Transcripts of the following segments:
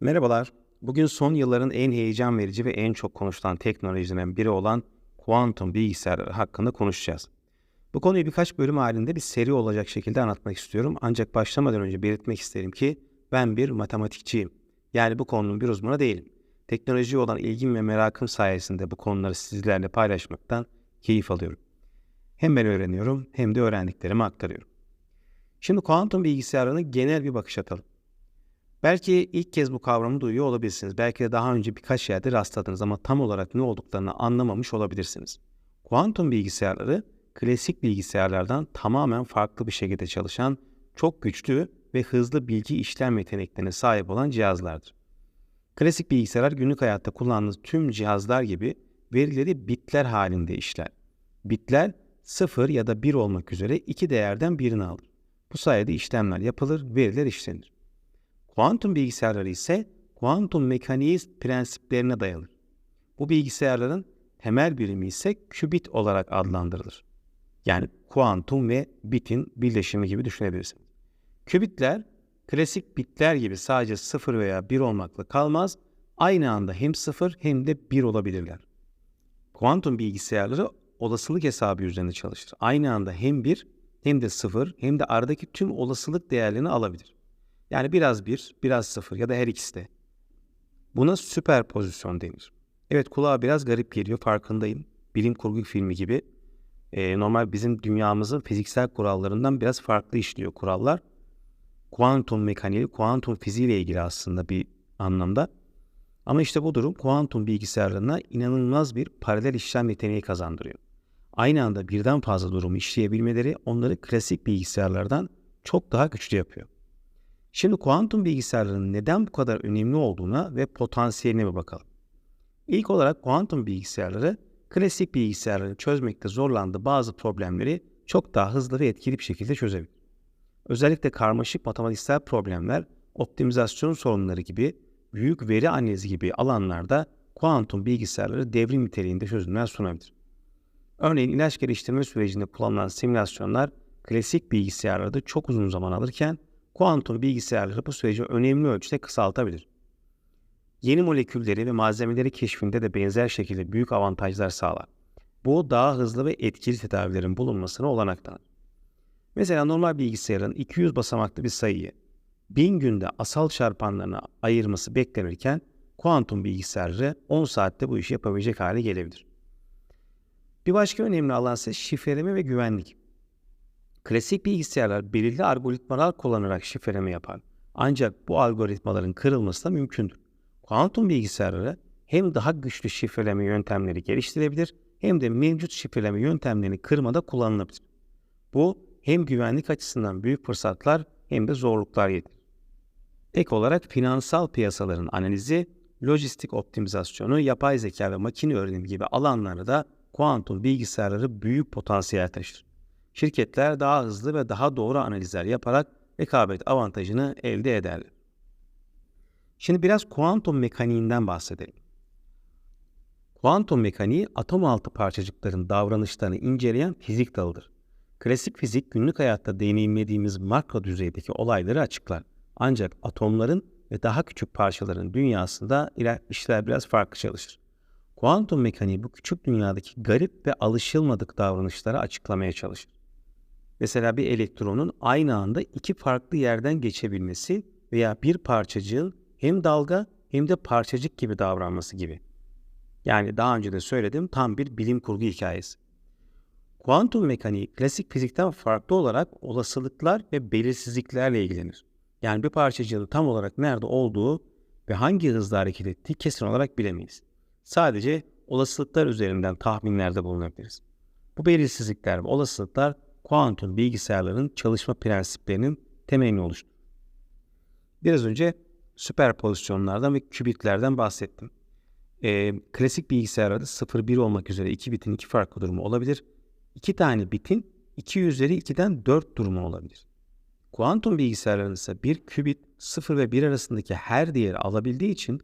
Merhabalar. Bugün son yılların en heyecan verici ve en çok konuşulan teknolojilerinden biri olan kuantum bilgisayarları hakkında konuşacağız. Bu konuyu birkaç bölüm halinde bir seri olacak şekilde anlatmak istiyorum. Ancak başlamadan önce belirtmek isterim ki ben bir matematikçiyim. Yani bu konunun bir uzmanı değilim. Teknolojiye olan ilgim ve merakım sayesinde bu konuları sizlerle paylaşmaktan keyif alıyorum. Hem ben öğreniyorum hem de öğrendiklerimi aktarıyorum. Şimdi kuantum bilgisayarına genel bir bakış atalım. Belki ilk kez bu kavramı duyuyor olabilirsiniz. Belki de daha önce birkaç yerde rastladınız ama tam olarak ne olduklarını anlamamış olabilirsiniz. Kuantum bilgisayarları klasik bilgisayarlardan tamamen farklı bir şekilde çalışan, çok güçlü ve hızlı bilgi işlem yeteneklerine sahip olan cihazlardır. Klasik bilgisayarlar günlük hayatta kullandığımız tüm cihazlar gibi verileri bitler halinde işler. Bitler 0 ya da 1 olmak üzere iki değerden birini alır. Bu sayede işlemler yapılır, veriler işlenir. Kuantum bilgisayarları ise kuantum mekaniği prensiplerine dayanır. Bu bilgisayarların temel birimi ise kübit olarak adlandırılır. Yani kuantum ve bitin birleşimi gibi düşünebilirsiniz. Kübitler klasik bitler gibi sadece 0 veya 1 olmakla kalmaz, aynı anda hem 0 hem de 1 olabilirler. Kuantum bilgisayarları olasılık hesabı üzerinde çalışır. Aynı anda hem 1 hem de 0 hem de aradaki tüm olasılık değerlerini alabilir. Yani biraz 1, biraz 0 ya da her ikisi de. Buna süperpozisyon denir. Evet kulağa biraz garip geliyor farkındayım. Bilim kurgu filmi gibi. Ee, normal bizim dünyamızın fiziksel kurallarından biraz farklı işliyor kurallar. Kuantum mekaniği, kuantum fiziği ile ilgili aslında bir anlamda. Ama işte bu durum kuantum bilgisayarlarına inanılmaz bir paralel işlem yeteneği kazandırıyor. Aynı anda birden fazla durumu işleyebilmeleri onları klasik bilgisayarlardan çok daha güçlü yapıyor. Şimdi kuantum bilgisayarların neden bu kadar önemli olduğuna ve potansiyeline bir bakalım. İlk olarak kuantum bilgisayarları klasik bilgisayarların çözmekte zorlandığı bazı problemleri çok daha hızlı ve etkili bir şekilde çözebilir. Özellikle karmaşık matematiksel problemler, optimizasyon sorunları gibi, büyük veri analizi gibi alanlarda kuantum bilgisayarları devrim niteliğinde çözümler sunabilir. Örneğin ilaç geliştirme sürecinde kullanılan simülasyonlar klasik bilgisayarlarda çok uzun zaman alırken kuantum bilgisayarları bu süreci önemli ölçüde kısaltabilir. Yeni molekülleri ve malzemeleri keşfinde de benzer şekilde büyük avantajlar sağlar. Bu daha hızlı ve etkili tedavilerin bulunmasına olanak tanır. Mesela normal bilgisayarın 200 basamaklı bir sayıyı 1000 günde asal çarpanlarına ayırması beklenirken kuantum bilgisayarı 10 saatte bu işi yapabilecek hale gelebilir. Bir başka önemli alan ise şifreleme ve güvenlik. Klasik bilgisayarlar belirli algoritmalar kullanarak şifreleme yapar. Ancak bu algoritmaların kırılması da mümkündür. Kuantum bilgisayarları hem daha güçlü şifreleme yöntemleri geliştirebilir hem de mevcut şifreleme yöntemlerini kırmada kullanılabilir. Bu hem güvenlik açısından büyük fırsatlar hem de zorluklar getirir. Ek olarak finansal piyasaların analizi, lojistik optimizasyonu, yapay zeka ve makine öğrenimi gibi alanlarda da kuantum bilgisayarları büyük potansiyel taşır şirketler daha hızlı ve daha doğru analizler yaparak rekabet avantajını elde ederler. Şimdi biraz kuantum mekaniğinden bahsedelim. Kuantum mekaniği atom altı parçacıkların davranışlarını inceleyen fizik dalıdır. Klasik fizik günlük hayatta deneyimlediğimiz makro düzeydeki olayları açıklar. Ancak atomların ve daha küçük parçaların dünyasında işler biraz farklı çalışır. Kuantum mekaniği bu küçük dünyadaki garip ve alışılmadık davranışları açıklamaya çalışır. Mesela bir elektronun aynı anda iki farklı yerden geçebilmesi veya bir parçacığın hem dalga hem de parçacık gibi davranması gibi. Yani daha önce de söyledim tam bir bilim kurgu hikayesi. Kuantum mekaniği klasik fizikten farklı olarak olasılıklar ve belirsizliklerle ilgilenir. Yani bir parçacığın tam olarak nerede olduğu ve hangi hızla hareket ettiği kesin olarak bilemeyiz. Sadece olasılıklar üzerinden tahminlerde bulunabiliriz. Bu belirsizlikler ve olasılıklar kuantum bilgisayarların çalışma prensiplerinin temelini oluşturur. Biraz önce süperpozisyonlardan ve kübitlerden bahsettim. Ee, klasik bilgisayarlarda 0-1 olmak üzere 2 bitin iki farklı durumu olabilir. 2 tane bitin 2 üzeri 2'den 4 durumu olabilir. Kuantum bilgisayarların ise bir kübit 0 ve 1 arasındaki her değeri alabildiği için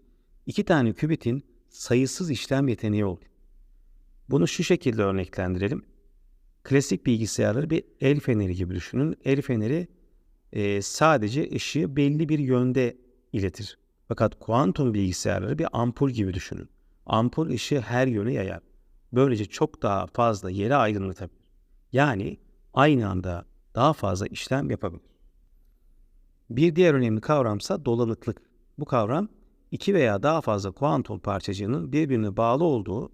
iki tane kübitin sayısız işlem yeteneği olur. Bunu şu şekilde örneklendirelim klasik bilgisayarları bir el feneri gibi düşünün. El feneri e, sadece ışığı belli bir yönde iletir. Fakat kuantum bilgisayarları bir ampul gibi düşünün. Ampul ışığı her yöne yayar. Böylece çok daha fazla yere aydınlatabilir. Yani aynı anda daha fazla işlem yapabilir. Bir diğer önemli kavramsa dolanıklık. Bu kavram iki veya daha fazla kuantum parçacığının birbirine bağlı olduğu,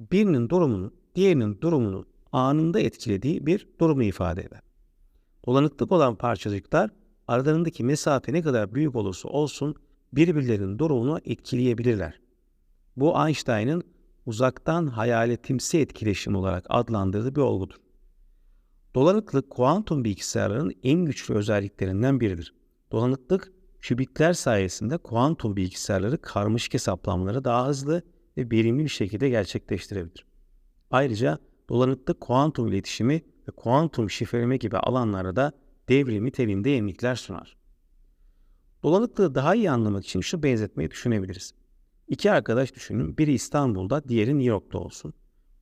birinin durumunu diğerinin durumunu anında etkilediği bir durumu ifade eder. Dolanıklık olan parçacıklar aralarındaki mesafe ne kadar büyük olursa olsun birbirlerinin durumunu etkileyebilirler. Bu Einstein'ın uzaktan hayaletimsi etkileşim olarak adlandırdığı bir olgudur. Dolanıklık kuantum bilgisayarların en güçlü özelliklerinden biridir. Dolanıklık kübikler sayesinde kuantum bilgisayarları karmaşık hesaplamaları daha hızlı ve verimli bir şekilde gerçekleştirebilir. Ayrıca dolanıklık kuantum iletişimi ve kuantum şifreleme gibi alanlara da devrim niteliğinde yenilikler sunar. Dolanıklığı daha iyi anlamak için şu benzetmeyi düşünebiliriz. İki arkadaş düşünün, biri İstanbul'da, diğeri New York'ta olsun.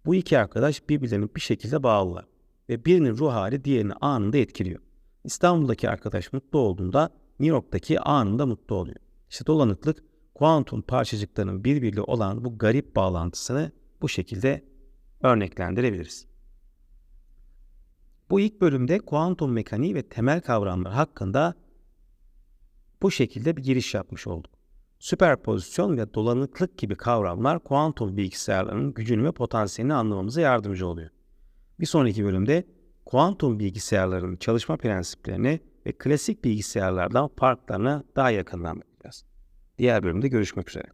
Bu iki arkadaş birbirlerine bir şekilde bağlılar ve birinin ruh hali diğerini anında etkiliyor. İstanbul'daki arkadaş mutlu olduğunda New York'taki anında mutlu oluyor. İşte dolanıklık kuantum parçacıklarının birbiriyle olan bu garip bağlantısını bu şekilde örneklendirebiliriz. Bu ilk bölümde kuantum mekaniği ve temel kavramlar hakkında bu şekilde bir giriş yapmış olduk. Süperpozisyon ve dolanıklık gibi kavramlar kuantum bilgisayarlarının gücünü ve potansiyelini anlamamıza yardımcı oluyor. Bir sonraki bölümde kuantum bilgisayarların çalışma prensiplerini ve klasik bilgisayarlardan farklarına daha yakından bakacağız. Diğer bölümde görüşmek üzere.